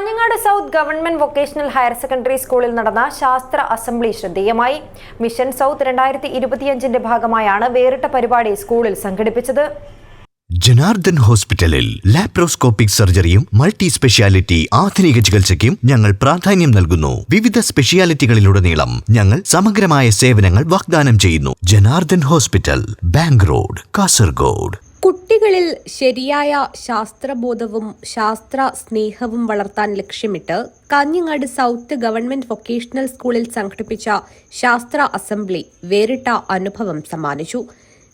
Kanhangad south government vocational higher secondary സ്കൂളിൽ നടന്ന ശാസ്ത്ര അസംബ്ലി ശ്രദ്ധേയമായി. മിഷൻ സൗത്ത് രണ്ടായിരത്തി ഇരുപത്തിയഞ്ചിന്റെ ഭാഗമായാണ് വേറിട്ട പരിപാടി സ്കൂളിൽ സംഘടിപ്പിച്ചത്. ജനാർദ്ദൻ ഹോസ്പിറ്റലിൽ ലാപ്രോസ്കോപ്പിക് സർജറിയും മൾട്ടി സ്പെഷ്യാലിറ്റി ആധുനിക ചികിത്സയ്ക്കും ഞങ്ങൾ പ്രാധാന്യം നൽകുന്നു. വിവിധ സ്പെഷ്യാലിറ്റികളിലുടനീളം ഞങ്ങൾ സമഗ്രമായ സേവനങ്ങൾ വാഗ്ദാനം ചെയ്യുന്നു. Janardhan hospital bank road Kasaragod. കുട്ടികളിൽ ശരിയായ ശാസ്ത്രബോധവും ശാസ്ത്ര സ്നേഹവും വളർത്താൻ ലക്ഷ്യമിട്ട് കാഞ്ഞങ്ങാട് സൗത്ത് ഗവൺമെന്റ് വൊക്കേഷണൽ സ്കൂളിൽ സംഘടിപ്പിച്ച ശാസ്ത്ര അസംബ്ലി വേറിട്ട അനുഭവം സമ്മാനിച്ചു.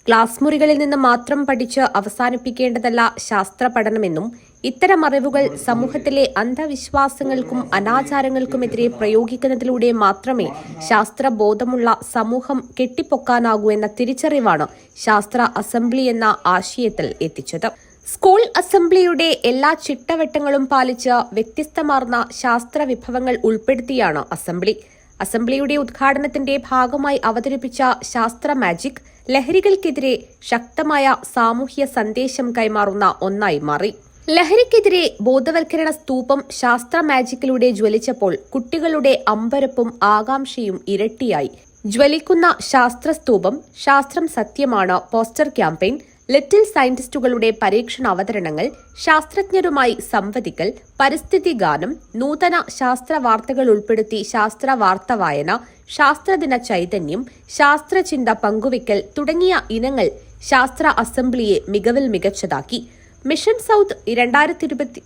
ക്ലാസ് മുറികളിൽ നിന്ന് മാത്രം പഠിച്ച് അവസാനിപ്പിക്കേണ്ടതല്ല ശാസ്ത്ര പഠനമെന്നും ഇത്തരം അറിവുകൾ സമൂഹത്തിലെ അന്ധവിശ്വാസങ്ങൾക്കും അനാചാരങ്ങൾക്കുമെതിരെ പ്രയോഗിക്കുന്നതിലൂടെ മാത്രമേ ശാസ്ത്രബോധമുള്ള സമൂഹം കെട്ടിപ്പൊക്കാനാകൂ എന്ന തിരിച്ചറിവാണ് ശാസ്ത്ര അസംബ്ലി എന്ന ആശയത്തിൽ എത്തിച്ചത്. സ്കൂൾ അസംബ്ലിയുടെ എല്ലാ ചിട്ടവട്ടങ്ങളും പാലിച്ച് വ്യത്യസ്തമാർന്ന ശാസ്ത്ര വിഭവങ്ങൾ ഉൾപ്പെടുത്തിയാണ് അസംബ്ലി. അസംബ്ലിയുടെ ഉദ്ഘാടനത്തിന്റെ ഭാഗമായി അവതരിപ്പിച്ച ശാസ്ത്ര മാജിക് ലഹരികൾക്കെതിരെ ശക്തമായ സാമൂഹ്യ സന്ദേശം കൈമാറുന്ന ഒന്നായി മാറി. ലഹരിക്കെതിരെ ബോധവൽക്കരണ സ്തൂപം ശാസ്ത്ര മാജിക്കിലൂടെ ജ്വലിച്ചപ്പോൾ കുട്ടികളുടെ അമ്പരപ്പും ആകാംക്ഷയും ഇരട്ടിയായി. ജ്വലിക്കുന്ന ശാസ്ത്രസ്തൂപം ശാസ്ത്രം സത്യമാണ് പോസ്റ്റർ ക്യാമ്പയിൻ ലിറ്റിൽ സയന്റിസ്റ്റുകളുടെ പരീക്ഷണ അവതരണങ്ങൾ ശാസ്ത്രജ്ഞരുമായി സംവദിക്കൽ പരിസ്ഥിതി ഗാനം നൂതന ശാസ്ത്ര വാർത്തകൾ ഉൾപ്പെടുത്തി ശാസ്ത്ര വാർത്ത വായന ശാസ്ത്രദിന ചൈതന്യം ശാസ്ത്രചിന്ത പങ്കുവയ്ക്കൽ തുടങ്ങിയ ഇനങ്ങൾ ശാസ്ത്ര അസംബ്ലിയെ മികവിൽ മികച്ചതാക്കി. മിഷൻ സൗത്ത് രണ്ടായിരത്തി ഇരുപത്തി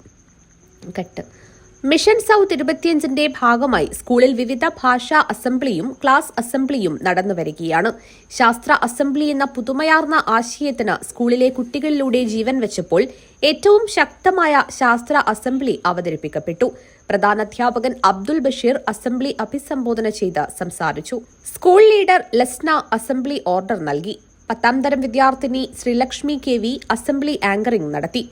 മിഷൻ സൗത്ത് ഇരുപത്തിയഞ്ചിന്റെ ഭാഗമായി സ്കൂളിൽ വിവിധ ഭാഷാ അസംബ്ലിയും ക്ലാസ് അസംബ്ലിയും നടന്നുവരികയാണ് ശാസ്ത്ര അസംബ്ലി എന്ന പുതുമയാർന്ന ആശയത്തിന് സ്കൂളിലെ കുട്ടികളിലൂടെ ജീവൻ വെച്ചപ്പോൾ ഏറ്റവും ശക്തമായ ശാസ്ത്ര അസംബ്ലി അവതരിപ്പിക്കപ്പെട്ടു. പ്രധാനാധ്യാപകൻ അബ്ദുൽ ബഷീർ അസംബ്ലി അഭിസംബോധന ചെയ്ത് സംസാരിച്ചു. School leader Lasna assembly order നൽകി. പത്താം തരം വിദ്യാർത്ഥിനി Sreelakshmi K V assembly anchoring നടത്തി.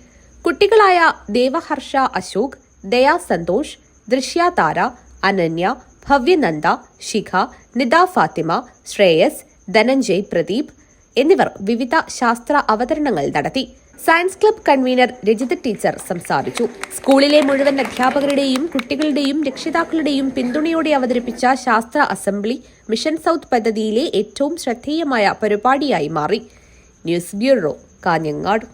കുട്ടികളായ ദേവഹർഷ അശോക് ദയാ സന്തോഷ് ദൃശ്യ താര അനന്യ ഭവ്യനന്ദ ശിഖ നിദ ഫാത്തിമ ശ്രേയസ് ധനഞ്ജയ് പ്രദീപ് എന്നിവർ വിവിധ ശാസ്ത്ര അവതരണങ്ങൾ നടത്തി. Science club convener Rajitha teacher സംസാരിച്ചു. സ്കൂളിലെ മുഴുവൻ അധ്യാപകരുടെയും കുട്ടികളുടെയും രക്ഷിതാക്കളുടെയും പിന്തുണയോടെ അവതരിപ്പിച്ച ശാസ്ത്ര അസംബ്ലി മിഷൻ സൗത്ത് പദ്ധതിയിലെ ഏറ്റവും ശ്രദ്ധേയമായ പരിപാടിയായി മാറി. News bureau Kanhangad.